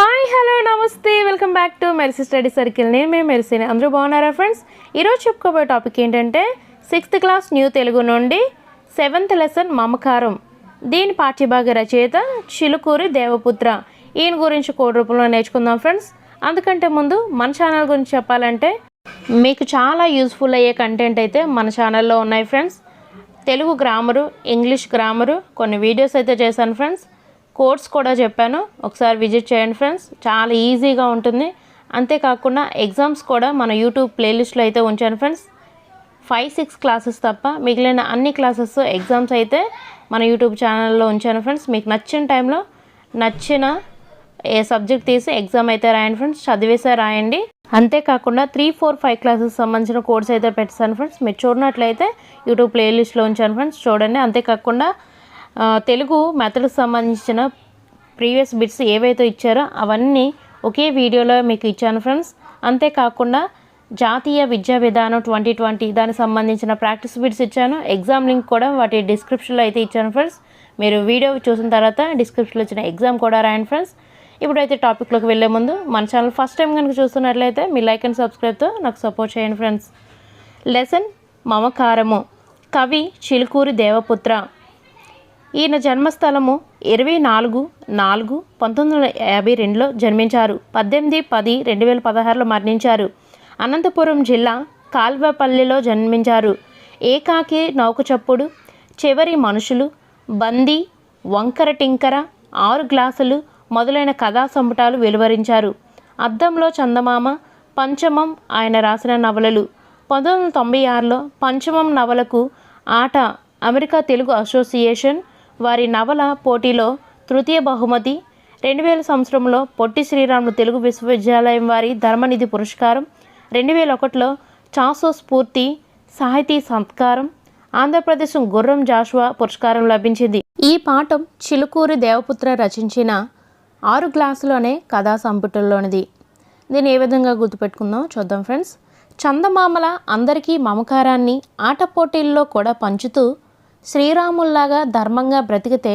Hi hello namaste. Welcome back to Merisi study circle నేను మేము మెరిసిని అందరూ బాగున్నారా ఫ్రెండ్స్ ఈరోజు చెప్పుకోబోయే టాపిక్ ఏంటంటే సిక్స్త్ క్లాస్ న్యూ తెలుగు నుండి సెవెంత్ లెసన్ మమకారం. దీని పాఠ్యభాగ రచయిత చిలుకూరి దేవపుత్ర. ఈయన గురించి కోడి రూపంలో నేర్చుకుందాం ఫ్రెండ్స్ అందుకంటే ముందు మన ఛానల్ గురించి చెప్పాలంటే మీకు చాలా యూస్ఫుల్ అయ్యే కంటెంట్ అయితే మన ఛానల్లో ఉన్నాయి friends Telugu grammar English grammar కొన్ని వీడియోస్ అయితే చేశాను ఫ్రెండ్స్ కోర్స్ కూడా చెప్పాను. ఒకసారి విజిట్ చేయండి ఫ్రెండ్స్. చాలా ఈజీగా ఉంటుంది. అంతేకాకుండా ఎగ్జామ్స్ కూడా మన యూట్యూబ్ ప్లేలిస్ట్లో అయితే ఉంచాను ఫ్రెండ్స్. ఫైవ్ సిక్స్ క్లాసెస్ తప్ప మిగిలిన అన్ని క్లాసెస్ ఎగ్జామ్స్ అయితే మన యూట్యూబ్ ఛానల్లో ఉంచాను ఫ్రెండ్స్. మీకు నచ్చిన టైంలో నచ్చిన ఏ సబ్జెక్ట్ తీసి ఎగ్జామ్ అయితే రాయండి ఫ్రెండ్స్. చదివేసే రాయండి. అంతేకాకుండా త్రీ ఫోర్ ఫైవ్ క్లాసెస్ సంబంధించిన కోర్స్ అయితే పెట్టాను ఫ్రెండ్స్. మీరు చూడనట్లయితే యూట్యూబ్ ప్లేలిస్ట్లో ఉంచాను ఫ్రెండ్స్. చూడండి. అంతేకాకుండా తెలుగు మెథడ్కి సంబంధించిన ప్రీవియస్ బిట్స్ ఏవైతే ఇచ్చారో అవన్నీ ఒకే వీడియోలో మీకు ఇచ్చాను ఫ్రెండ్స్. అంతేకాకుండా జాతీయ విద్యా విధానం ట్వంటీ ట్వంటీ దానికి సంబంధించిన ప్రాక్టీస్ బిట్స్ ఇచ్చాను. ఎగ్జామ్ లింక్ కూడా వాటి డిస్క్రిప్షన్లో అయితే ఇచ్చాను ఫ్రెండ్స్. మీరు వీడియో చూసిన తర్వాత డిస్క్రిప్షన్లో ఇచ్చిన ఎగ్జామ్ కూడా రాయండి ఫ్రెండ్స్. ఇప్పుడైతే టాపిక్లోకి వెళ్ళే ముందు మన ఛానల్ ఫస్ట్ టైం కనుక చూస్తున్నట్లయితే మీ లైక్ అండ్ సబ్స్క్రైబ్తో నాకు సపోర్ట్ చేయండి ఫ్రెండ్స్. లెసన్ మమకారము. కవి చిలుకూరి దేవపుత్ర. ఈయన జన్మస్థలము ఇరవై నాలుగు నాలుగు పంతొమ్మిది వందల యాభై రెండులో జన్మించారు. పద్దెనిమిది పది రెండు వేల పదహారులో మరణించారు. అనంతపురం జిల్లా కాల్వపల్లిలో జన్మించారు. ఏకాకి నౌకచప్పుడు చివరి మనుషులు బందీ వంకర టింకర ఆరు గ్లాసులు మొదలైన కథా సంపుటాలు వెలువరించారు. అద్దంలో చందమామ పంచమం ఆయన రాసిన నవలలు. పంతొమ్మిది వందల తొంభై ఆరులో పంచమం నవలకు ఆట అమెరికా తెలుగు అసోసియేషన్ వారి నవల పోటీలో తృతీయ బహుమతి రెండు వేల సంవత్సరంలో పొట్టి శ్రీరాములు తెలుగు విశ్వవిద్యాలయం వారి ధర్మనిధి పురస్కారం రెండు వేల ఒకటిలో చాసో స్ఫూర్తి సాహితీ సత్కారం ఆంధ్రప్రదేశ్ గుర్రం జాషువా పురస్కారం లభించింది. ఈ పాఠం చిలుకూరి దేవపుత్ర రచించిన ఆరు గ్లాసులోనే కథా సంపుటల్లోనిది. దీన్ని ఏ విధంగా గుర్తుపెట్టుకుందాం చూద్దాం ఫ్రెండ్స్. చందమామల అందరికీ మమకారాన్ని ఆట పోటీల్లో కూడా పంచుతూ శ్రీరాముల్లాగా ధర్మంగా బ్రతికితే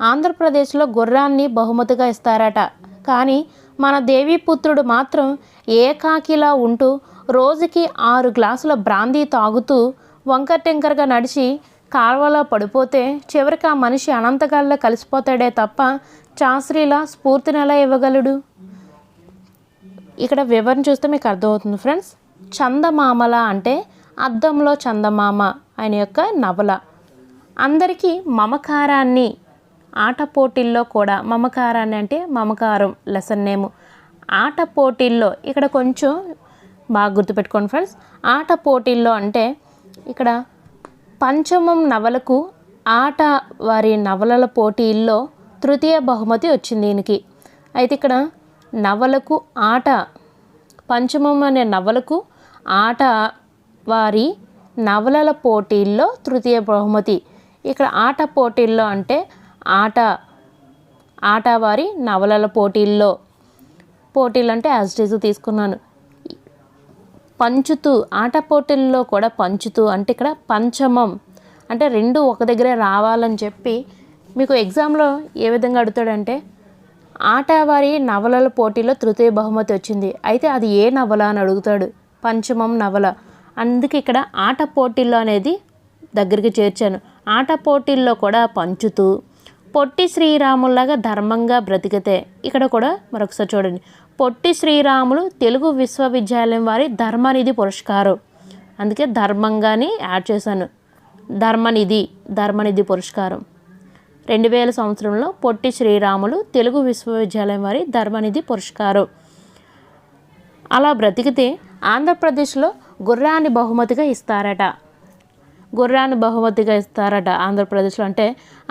ఆంధ్రప్రదేశ్లో గుర్రాన్ని బహుమతిగా ఇస్తారట. కానీ మన దేవీపుత్రుడు మాత్రం ఏకాకిలా ఉంటూ రోజుకి ఆరు గ్లాసుల బ్రాందీ తాగుతూ వంకర టెంకరగా నడిచి కాల్వలో పడిపోతే చివరికి ఆ మనిషి అనంతగాల్లో కలిసిపోతాడే తప్ప చాశ్రీలా స్ఫూర్తినెలా ఇవ్వగలడు? ఇక్కడ వివరణ చూస్తే మీకు అర్థమవుతుంది ఫ్రెండ్స్. చందమామల అంటే అద్దంలో చందమామ ఆయన యొక్క నవల. అందరికీ మమకారాన్ని. ఆట పోటీల్లో కూడా మమకారాన్ని అంటే మమకారం లెసన్ నేము ఆట పోటీల్లో ఇక్కడ కొంచెం బాగా గుర్తుపెట్టుకోండి ఫ్రెండ్స్ ఆట పోటీల్లో అంటే ఇక్కడ పంచమం నవలకు ఆట వారి నవలల పోటీల్లో తృతీయ బహుమతి వచ్చింది దీనికి అయితే ఇక్కడ నవలకు ఆట పంచమం అనే నవలకు ఆట వారి నవలల పోటీల్లో తృతీయ బహుమతి. ఇక్కడ ఆట పోటీల్లో అంటే ఆట ఆటవారి నవలల పోటీల్లో. పోటీలు అంటే యాజ్ డీజ్ తీసుకున్నాను. పంచుతూ ఆట పోటీల్లో కూడా పంచుతూ అంటే ఇక్కడ పంచమం. అంటే రెండు ఒక దగ్గరే రావాలని చెప్పి మీకు ఎగ్జామ్లో ఏ విధంగా అడుగుతాడంటే ఆటవారి నవలల పోటీలో తృతీయ బహుమతి వచ్చింది. అయితే అది ఏ నవల అని అడుగుతాడు? పంచమం నవల. అందుకే ఇక్కడ ఆట పోటీల్లో అనేది దగ్గరికి చేర్చాను. ఆట పోటీల్లో కూడా పంచుతూ పొట్టి శ్రీరాముల్లాగా ధర్మంగా బ్రతికితే ఇక్కడ కూడా మరొకసారి చూడండి. పొట్టి శ్రీరాములు తెలుగు విశ్వవిద్యాలయం వారి ధర్మనిధి పురస్కారం. అందుకే ధర్మంగాని యాడ్ చేశాను. ధర్మనిధి ధర్మనిధి పురస్కారం. రెండు వేల సంవత్సరంలో పొట్టి శ్రీరాములు తెలుగు విశ్వవిద్యాలయం వారి ధర్మనిధి పురస్కారం. అలా బ్రతికితే ఆంధ్రప్రదేశ్లో గుర్రాన్ని బహుమతిగా ఇస్తారట. గుర్రాన్ని బహుమతిగా ఇస్తారట ఆంధ్రప్రదేశ్లో. అంటే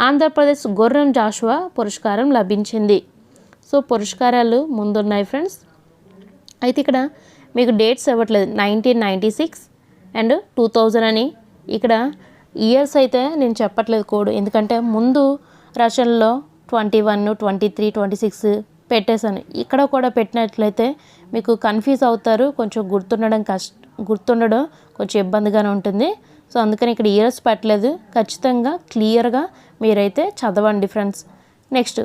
ఆంధ్రప్రదేశ్ గుర్రం జాషువా పురస్కారం లభించింది. సో పురస్కారాలు ముందున్నాయి ఫ్రెండ్స్. అయితే ఇక్కడ మీకు డేట్స్ ఇవ్వట్లేదు. Nineteen ninety six and two thousand అని. ఇక్కడ ఇయర్స్ అయితే నేను చెప్పట్లేదు కోడ్. ఎందుకంటే ముందు రచనలో twenty one twenty three twenty six పెట్టేశాను. ఇక్కడ కూడా పెట్టినట్లయితే మీకు కన్ఫ్యూజ్ అవుతారు. కొంచెం గుర్తుండడం కష్ట గుర్తుండడం కొంచెం ఇబ్బందిగానే ఉంటుంది. సో అందుకని ఇక్కడ ఇయర్స్ పెట్టలేదు. ఖచ్చితంగా క్లియర్గా మీరైతే చదవండి ఫ్రెండ్స్ నెక్స్ట్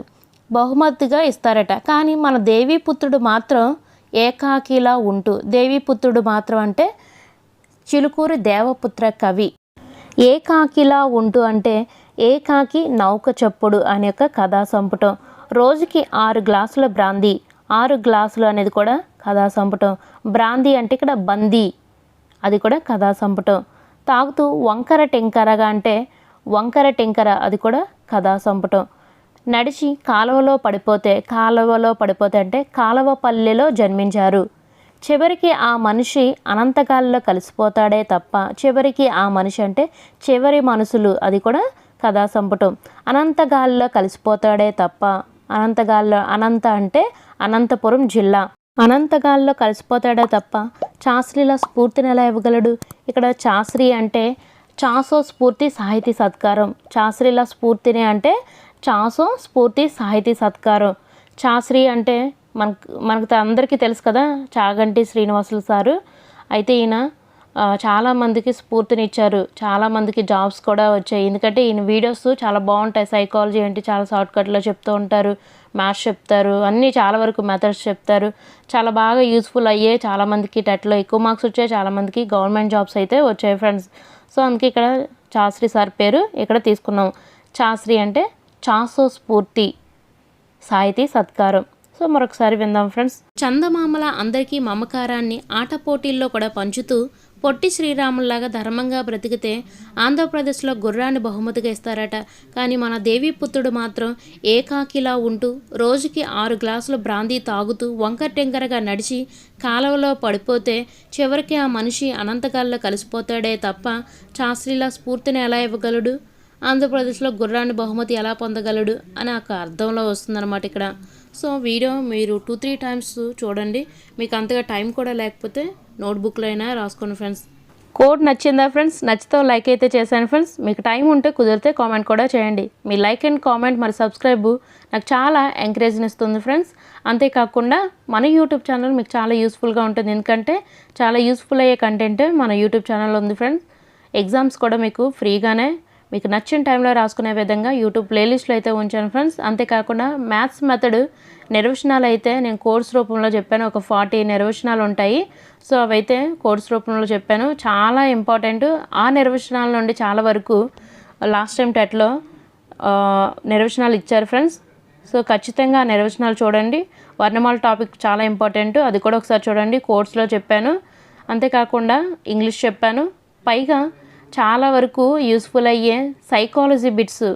బహుమతిగా ఇస్తారట. కానీ మన దేవీపుత్రుడు మాత్రం ఏకాకిలా ఉంటూ దేవీపుత్రుడు మాత్రం అంటే చిలుకూరి దేవపుత్ర కవి. ఏకాకిలా ఉంటూ అంటే ఏకాకి నౌక చప్పుడు అనే ఒక కథా సంపుటం. రోజుకి ఆరు గ్లాసుల బ్రాందీ ఆరు గ్లాసులు అనేది కూడా కథా సంపుటం. బ్రాందీ అంటే ఇక్కడ బందీ అది కూడా కథా సంపుటం. తాగుతూ వంకర టెంకరగా అంటే వంకర టెంకర అది కూడా కథా సంపుటం. నడిచి కాలువలో పడిపోతే కాలువలో పడిపోతే అంటే కాలువ పల్లెలో జన్మించారు. చివరికి ఆ మనిషి అనంతకాలంలో కలిసిపోతాడే తప్ప చివరికి ఆ మనిషి అంటే చివరి మనసులు అది కూడా కథా సంపుటం. అనంతగాల్లో కలిసిపోతాడే తప్ప అనంతగాల్లో అనంత అంటే అనంతపురం జిల్లా. అనంతగాల్లో కలిసిపోతాడే తప్ప చాశ్రీల స్ఫూర్తిని ఎలా ఇవ్వగలడు? ఇక్కడ చాశ్రీ అంటే చాసో స్ఫూర్తి సాహితీ సత్కారం. చాశ్రీల స్ఫూర్తిని అంటే చాసో స్ఫూర్తి సాహితీ సత్కారం. చాశ్రీ అంటే మనకు మనకు అందరికీ తెలుసు కదా చాగంటి శ్రీనివాసులు సారు. అయితే ఈయన చాలామందికి స్ఫూర్తినిచ్చారు చాలామందికి జాబ్స్ కూడా వచ్చాయి. ఎందుకంటే ఈయన వీడియోస్ చాలా బాగుంటాయి. సైకాలజీ ఏంటి చాలా షార్ట్కట్లో చెప్తూ ఉంటారు. మ్యాథ్స్ చెప్తారు అన్నీ చాలా వరకు మెథడ్స్ చెప్తారు. చాలా బాగా యూస్ఫుల్ అయ్యే చాలామందికి టెట్లో ఎక్కువ మార్క్స్ వచ్చాయి చాలామందికి గవర్నమెంట్ జాబ్స్ అయితే వచ్చాయి ఫ్రెండ్స్ సో అందుకే ఇక్కడ చాశ్రీ సార్ పేరు ఇక్కడ తీసుకున్నాం శాస్త్రి అంటే చాసో స్ఫూర్తి సాహితీ సత్కారం. సో మరొకసారి విందాం ఫ్రెండ్స్ చందమామల అందరికీ మమకారాన్ని ఆట పోటీల్లో కూడా పంచుతూ పొట్టి శ్రీరాముల్లాగా ధర్మంగా బ్రతికితే ఆంధ్రప్రదేశ్లో గుర్రాన్ని బహుమతిగా ఇస్తారట. కానీ మన దేవీపుత్రుడు మాత్రం ఏకాకిలా ఉంటూ రోజుకి ఆరు గ్లాసులు బ్రాందీ తాగుతూ వంకర టెంకరగా నడిచి కాలువలో పడిపోతే చివరికి ఆ మనిషి అనంతకాల్లో కలిసిపోతాడే తప్ప శాస్త్రీల స్ఫూర్తిని ఎలా ఇవ్వగలడు? ఆంధ్రప్రదేశ్లో గుర్రాన్ని బహుమతి ఎలా పొందగలడు? అని ఒక అర్థంలో వస్తుందన్నమాట ఇక్కడ. సో వీడియో మీరు టూ త్రీ టైమ్స్ చూడండి. మీకు అంతగా టైం కూడా లేకపోతే నోట్బుక్లో అయినా రాసుకోండి ఫ్రెండ్స్. కోడ్ నచ్చిందా ఫ్రెండ్స్? నచ్చితే లైక్ అయితే చేశాను ఫ్రెండ్స్. మీకు టైం ఉంటే కుదిరితే కామెంట్ కూడా చేయండి. మీ లైక్ అండ్ కామెంట్ మరి సబ్స్క్రైబ్ నాకు చాలా ఎంకరేజ్ని ఇస్తుంది ఫ్రెండ్స్. అంతేకాకుండా మన యూట్యూబ్ ఛానల్ మీకు చాలా యూస్ఫుల్గా ఉంటుంది. ఎందుకంటే చాలా యూస్ఫుల్ అయ్యే కంటెంట్ మన యూట్యూబ్ ఛానల్ ఉంది ఫ్రెండ్స్. ఎగ్జామ్స్ కూడా మీకు ఫ్రీగానే మీకు నచ్చిన టైంలో రాసుకునే విధంగా యూట్యూబ్ ప్లేలిస్ట్లో అయితే ఉంచాను ఫ్రెండ్స్ అంతేకాకుండా మ్యాథ్స్ మెథడ్ నిర్వచనాలు అయితే నేను కోర్స్ రూపంలో చెప్పాను. ఒక ఫార్టీ నిర్వచనాలు ఉంటాయి. సో అవైతే కోర్స్ రూపంలో చెప్పాను. చాలా ఇంపార్టెంట్ ఆ నిర్వచనాల నుండి చాలా వరకు లాస్ట్ టైం టెట్లో నిర్వచనాలు ఇచ్చారు ఫ్రెండ్స్ సో ఖచ్చితంగా ఆ నిర్వచనాలు చూడండి. వర్ణమాల టాపిక్ చాలా ఇంపార్టెంట్ అది కూడా ఒకసారి చూడండి. కోర్స్లో చెప్పాను. అంతేకాకుండా ఇంగ్లీష్ చెప్పాను. పైగా చాలా వరకు యూస్ఫుల్ అయ్యే సైకాలజీ బిట్స్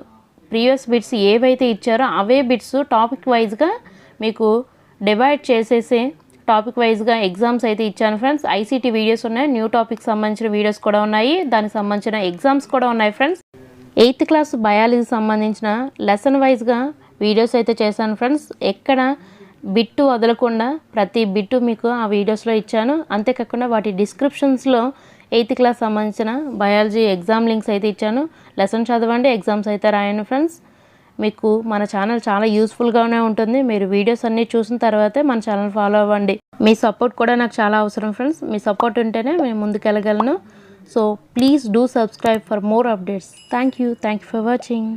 ప్రీవియస్ బిట్స్ ఏవైతే ఇచ్చారో అవే బిట్స్ టాపిక్ వైజ్గా మీకు డివైడ్ చేసేసి టాపిక్ వైజ్గా ఎగ్జామ్స్ అయితే ఇచ్చాను ఫ్రెండ్స్ ఐసీటీ వీడియోస్ ఉన్నాయి. న్యూ టాపిక్ సంబంధించిన వీడియోస్ కూడా ఉన్నాయి. దానికి సంబంధించిన ఎగ్జామ్స్ కూడా ఉన్నాయి ఫ్రెండ్స్ ఎయిత్ క్లాస్ బయాలజీ సంబంధించిన లెసన్ వైజ్గా వీడియోస్ అయితే చేశాను ఫ్రెండ్స్ ఎక్కడ బిట్టు వదలకుండా ప్రతి బిట్టు మీకు ఆ వీడియోస్లో ఇచ్చాను. అంతేకాకుండా వాటి డిస్క్రిప్షన్స్లో ఎయిత్ క్లాస్ సంబంధించిన బయాలజీ ఎగ్జామ్ లింక్స్ అయితే ఇచ్చాను. లెసన్ చదవండి ఎగ్జామ్స్ అయితే రాయండి ఫ్రెండ్స్. మీకు మన ఛానల్ చాలా యూస్ఫుల్గానే ఉంటుంది. మీరు వీడియోస్ అన్నీ చూసిన తర్వాతే మన ఛానల్ ఫాలో అవ్వండి. మీ సపోర్ట్ కూడా నాకు చాలా అవసరం ఫ్రెండ్స్. మీ సపోర్ట్ ఉంటేనే మేము ముందుకెళ్ళగలను. So please do subscribe for more updates. Thank you. Thank you for watching.